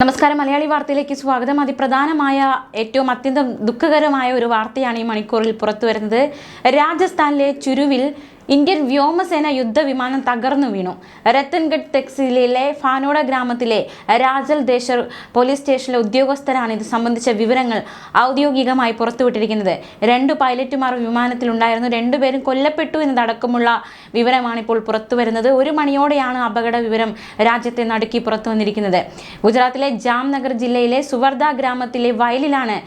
നമസ്കാരം. മലയാളി വാർത്തയിലേക്ക് സ്വാഗതം. അതിപ്രധാനമായ ഏറ്റവും അത്യന്തം ദുഃഖകരമായ ഒരു വാർത്തയാണ് ഈ മണിക്കൂറിൽ പുറത്തു വരുന്നത് രാജസ്ഥാനിലെ ചുരുവിൽ ഇന്ത്യൻ വ്യോമസേന യുദ്ധവിമാനം തകർന്നു വീണു. രത്തൻഗഡ് തെക്സിലെ ഫാനോഡ ഗ്രാമത്തിലെ രാജൽ ദേശർ പോലീസ് സ്റ്റേഷനിലെ ഉദ്യോഗസ്ഥരാണ് ഇത് സംബന്ധിച്ച വിവരങ്ങൾ ഔദ്യോഗികമായി പുറത്തുവിട്ടിരിക്കുന്നത്. രണ്ട് പൈലറ്റുമാർ വിമാനത്തിലുണ്ടായിരുന്നു. രണ്ടുപേരും കൊല്ലപ്പെട്ടു എന്നതടക്കമുള്ള വിവരമാണ് ഇപ്പോൾ പുറത്തു വരുന്നത് ഒരു മണിയോടെയാണ് അപകട വിവരം രാജ്യത്തെ നടുക്കി പുറത്തു വന്നിരിക്കുന്നത്. ഗുജറാത്തിലെ ജാംനഗർ ജില്ലയിലെ സുവർദ ഗ്രാമത്തിലെ വയലിലാണ്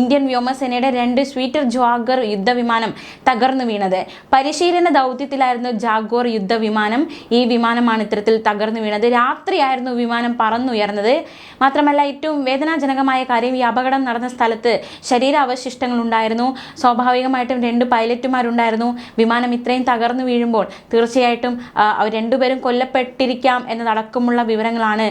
ഇന്ത്യൻ വ്യോമസേനയുടെ രണ്ട് സ്വീറ്റർ ജ്വാഗർ യുദ്ധവിമാനം തകർന്നു വീണത്. പരിശീലന ദൗത്യത്തിലായിരുന്നു ജാഗോർ യുദ്ധവിമാനം. ഈ വിമാനമാണ് ഇത്തരത്തിൽ തകർന്നു വീണത്. രാത്രിയായിരുന്നു വിമാനം പറന്നുയർന്നത്. മാത്രമല്ല ഏറ്റവും വേദനാജനകമായ കാര്യം ഈ അപകടം നടന്ന സ്ഥലത്ത് ശരീരാവശിഷ്ടങ്ങൾ ഉണ്ടായിരുന്നു സ്വാഭാവികമായിട്ടും രണ്ട് പൈലറ്റുമാരുണ്ടായിരുന്നു. വിമാനം ഇത്രയും തകർന്നു വീഴുമ്പോൾ തീർച്ചയായിട്ടും രണ്ടുപേരും കൊല്ലപ്പെട്ടിരിക്കാം എന്നതടക്കമുള്ള വിവരങ്ങളാണ്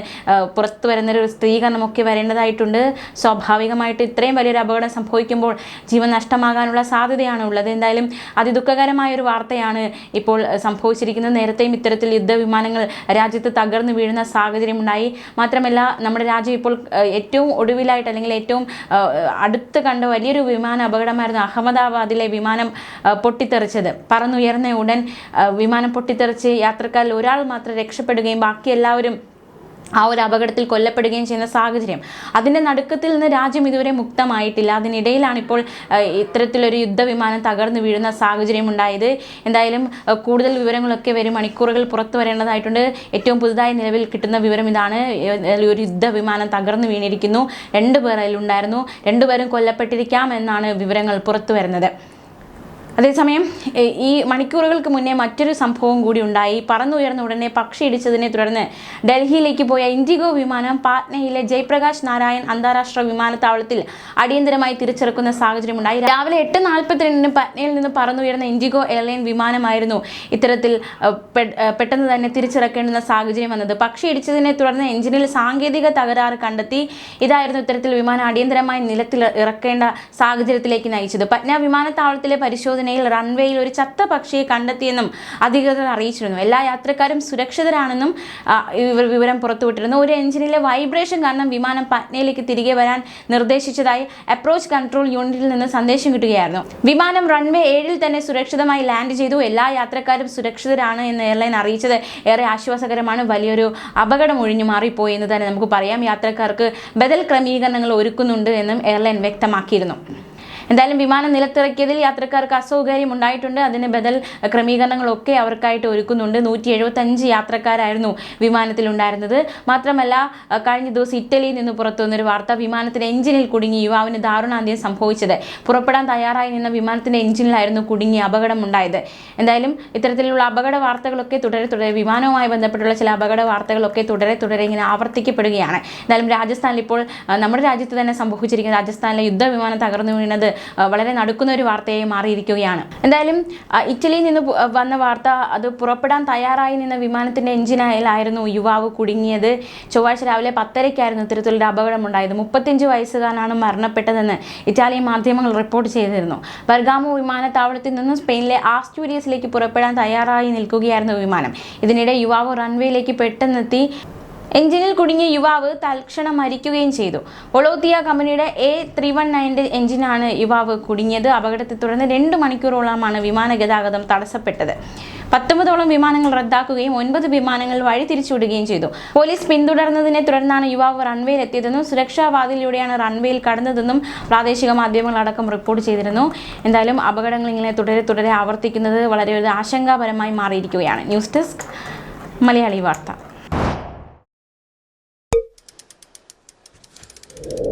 പുറത്തു വരുന്നൊരു സ്ത്രീകരണമൊക്കെ വരേണ്ടതായിട്ടുണ്ട്. സ്വാഭാവികമായിട്ട് ഇത്രയും വലിയൊരു അപകടം സംഭവിക്കുമ്പോൾ ജീവൻ നഷ്ടമാകാനുള്ള സാധ്യതയാണ് ഉള്ളത്. എന്തായാലും അതിദുഃഖകരമായ ഒരു വാർത്തയാണ് ഇപ്പോൾ സംഭവിച്ചിരിക്കുന്നത്. നേരത്തെയും ഇത്തരത്തിൽ യുദ്ധവിമാനങ്ങൾ രാജ്യത്ത് തകർന്നു വീഴുന്ന സാഹചര്യം ഉണ്ടായി മാത്രമല്ല നമ്മുടെ രാജ്യം ഇപ്പോൾ ഏറ്റവും ഒടുവിലായിട്ട് അല്ലെങ്കിൽ ഏറ്റവും അടുത്ത് കണ്ട വലിയൊരു വിമാന അപകടമായിരുന്നു അഹമ്മദാബാദിലെ വിമാനം പൊട്ടിത്തെറിച്ചത്. പറന്നുയർന്ന ഉടൻ വിമാനം പൊട്ടിത്തെറിച്ച് യാത്രക്കാരിൽ ഒരാൾ മാത്രം രക്ഷപ്പെടുകയും ബാക്കി എല്ലാവരും ആ ഒരു അപകടത്തിൽ കൊല്ലപ്പെടുകയും ചെയ്യുന്ന സാഹചര്യം. അതിന്റെ നടുക്കത്തിൽ നിന്ന് രാജ്യം ഇതുവരെ മുക്തമായിട്ടില്ല. അതിനിടയിലാണ് ഇപ്പോൾ ഇത്തരത്തിലൊരു യുദ്ധവിമാനം തകർന്നു വീഴുന്ന സാഹചര്യം ഉണ്ടായത്. എന്തായാലും കൂടുതൽ വിവരങ്ങളൊക്കെ വരും. മണിക്കൂറുകൾ പുറത്തു വരേണ്ടതായിട്ടുണ്ട്. ഏറ്റവും പുതുതായി നിലവിൽ കിട്ടുന്ന വിവരം ഇതാണ്. ഒരു യുദ്ധവിമാനം തകർന്നു വീണിരിക്കുന്നു. രണ്ടുപേർ അതിലുണ്ടായിരുന്നു. രണ്ടുപേരും കൊല്ലപ്പെട്ടിരിക്കാം എന്നാണ് വിവരങ്ങൾ പുറത്തു വരുന്നത്. അതേസമയം ഈ മണിക്കൂറുകൾക്ക് മുന്നേ മറ്റൊരു സംഭവം കൂടി ഉണ്ടായി. പറന്നുയർന്ന ഉടനെ പക്ഷി ഇടിച്ചതിനെ തുടർന്ന് ഡൽഹിയിലേക്ക് പോയ ഇൻഡിഗോ വിമാനം പാറ്റ്നയിലെ ജയപ്രകാശ് നാരായൺ അന്താരാഷ്ട്ര വിമാനത്താവളത്തിൽ അടിയന്തരമായി തിരിച്ചിറക്കുന്ന സാഹചര്യമുണ്ടായി രാവിലെ എട്ട് നാൽപ്പത്തിരണ്ടിന് പാറ്റ്നയിൽ നിന്ന് പറന്നുയർന്ന ഇൻഡിഗോ എയർലൈൻ വിമാനമായിരുന്നു ഇത്തരത്തിൽ പെട്ടെന്ന് തന്നെ തിരിച്ചിറക്കേണ്ടുന്ന സാഹചര്യം വന്നത്. പക്ഷി ഇടിച്ചതിനെ തുടർന്ന് എഞ്ചിനിൽ സാങ്കേതിക തകരാറ് കണ്ടെത്തി ഇതായിരുന്നു ഇത്തരത്തിൽ വിമാനം അടിയന്തരമായി നിലത്തിൽ ഇറക്കേണ്ട സാഹചര്യത്തിലേക്ക് നയിച്ചത്. പറ്റ്ന വിമാനത്താവളത്തിലെ പരിശോധനയിൽ റൺവേയിൽ ഒരു ചത്ത പക്ഷിയെ കണ്ടെത്തിയെന്നും അധികൃതർ അറിയിച്ചിരുന്നു. എല്ലാ യാത്രക്കാരും സുരക്ഷിതരാണെന്നും ഇവർ വിവരം പുറത്തുവിട്ടിരുന്നു. ഒരു എഞ്ചിനിലെ വൈബ്രേഷൻ കാരണം വിമാനം പട്നയിലേക്ക് തിരികെ വരാൻ നിർദ്ദേശിച്ചതായി അപ്രോച്ച് കൺട്രോൾ യൂണിറ്റിൽ നിന്ന് സന്ദേശം കിട്ടുകയായിരുന്നു. വിമാനം റൺവേ ഏഴിൽ തന്നെ സുരക്ഷിതമായി ലാൻഡ് ചെയ്തു. എല്ലാ യാത്രക്കാരും സുരക്ഷിതരാണ് എന്ന് എയർലൈൻ അറിയിച്ചത്. ഏറെ ആശ്വാസകരമാണ്. വലിയൊരു അപകടം ഒഴിഞ്ഞു മാറിപ്പോയി എന്ന് തന്നെ നമുക്ക് പറയാം. യാത്രക്കാർക്ക് ബദൽ ക്രമീകരണങ്ങൾ ഒരുക്കുന്നുണ്ട് എന്നും എയർലൈൻ വ്യക്തമാക്കിയിരുന്നു. എന്തായാലും വിമാനം നിലത്തിറക്കിയതിൽ യാത്രക്കാർക്ക് അസൗകര്യം ഉണ്ടായിട്ടുണ്ട്. അതിന് ബദൽ ക്രമീകരണങ്ങളൊക്കെ അവർക്കായിട്ട് ഒരുക്കുന്നുണ്ട്. നൂറ്റി എഴുപത്തഞ്ച് യാത്രക്കാരായിരുന്നു വിമാനത്തിലുണ്ടായിരുന്നത് മാത്രമല്ല കഴിഞ്ഞ ദിവസം ഇറ്റലിയിൽ നിന്ന് പുറത്തു വന്നൊരു വാർത്ത വിമാനത്തിന്റെ എഞ്ചിനിൽ കുടുങ്ങി യുവാവിന് ദാരുണാന്ത്യം സംഭവിച്ചത്. പുറപ്പെടാൻ തയ്യാറായി നിന്ന വിമാനത്തിന്റെ എഞ്ചിനിലായിരുന്നു കുടുങ്ങി അപകടം ഉണ്ടായത് എന്തായാലും ഇത്തരത്തിലുള്ള അപകട വാർത്തകളൊക്കെ തുടരെ തുടരെ വിമാനവുമായി ബന്ധപ്പെട്ടുള്ള ചില അപകട വാർത്തകളൊക്കെ തുടരെ തുടരെ ഇങ്ങനെ ആവർത്തിക്കപ്പെടുകയാണ്. എന്തായാലും രാജസ്ഥാനിൽ ഇപ്പോൾ നമ്മുടെ രാജ്യത്ത് തന്നെ സംഭവിച്ചിരിക്കുന്ന രാജസ്ഥാനിലെ യുദ്ധവിമാനം തകർന്നു വീണത് വളരെ നടുക്കുന്ന ഒരു വാർത്തയായി മാറിയിരിക്കുകയാണ്. എന്തായാലും ഇറ്റലിയിൽ നിന്ന് വന്ന വാർത്ത അത് പുറപ്പെടാൻ തയ്യാറായി നിന്ന വിമാനത്തിന്റെ എഞ്ചിനായാലായിരുന്നു യുവാവ് കുടുങ്ങിയത്. ചൊവ്വാഴ്ച രാവിലെ പത്തരയ്ക്കായിരുന്നു ഇത്തരത്തിലൊരു അപകടമുണ്ടായത്. മുപ്പത്തിയഞ്ച് വയസ്സുകാരനാണ് മരണപ്പെട്ടതെന്ന് ഇറ്റാലിയൻ മാധ്യമങ്ങൾ റിപ്പോർട്ട് ചെയ്തിരുന്നു. ബർഗാമോ വിമാനത്താവളത്തിൽ നിന്നും സ്പെയിനിലെ ആസ്റ്റൂരിയസിലേക്ക് പുറപ്പെടാൻ തയ്യാറായി നിൽക്കുകയായിരുന്നു വിമാനം. ഇതിനിടെ യുവാവ് റൺവേയിലേക്ക് പെട്ടെന്നെത്തി എഞ്ചിനിൽ കുടുങ്ങിയ യുവാവ് തൽക്ഷണം മരിക്കുകയും ചെയ്തു. ഒളോത്തിയ കമ്പനിയുടെ എ ത്രീ വൺ നയന്റെ എഞ്ചിനാണ് യുവാവ് കുടുങ്ങിയത്. അപകടത്തെ തുടർന്ന് രണ്ട് മണിക്കൂറോളമാണ് വിമാന ഗതാഗതം തടസ്സപ്പെട്ടത്. പത്തൊമ്പതോളം വിമാനങ്ങൾ റദ്ദാക്കുകയും ഒൻപത് വിമാനങ്ങൾ വഴി തിരിച്ചുവിടുകയും ചെയ്തു. പോലീസ് പിന്തുടർന്നതിനെ തുടർന്നാണ് യുവാവ് റൺവേയിൽ എത്തിയതെന്നും സുരക്ഷാ വാതിലൂടെയാണ് റൺവേയിൽ കടന്നതെന്നും പ്രാദേശിക മാധ്യമങ്ങളടക്കം റിപ്പോർട്ട് ചെയ്തിരുന്നു. എന്തായാലും അപകടങ്ങൾ ഇങ്ങനെ തുടരെ തുടരെ ആവർത്തിക്കുന്നത് വളരെ ഒരു ആശങ്കാപരമായി മാറിയിരിക്കുകയാണ്. ന്യൂസ് ഡെസ്ക് മലയാളി വാർത്ത. you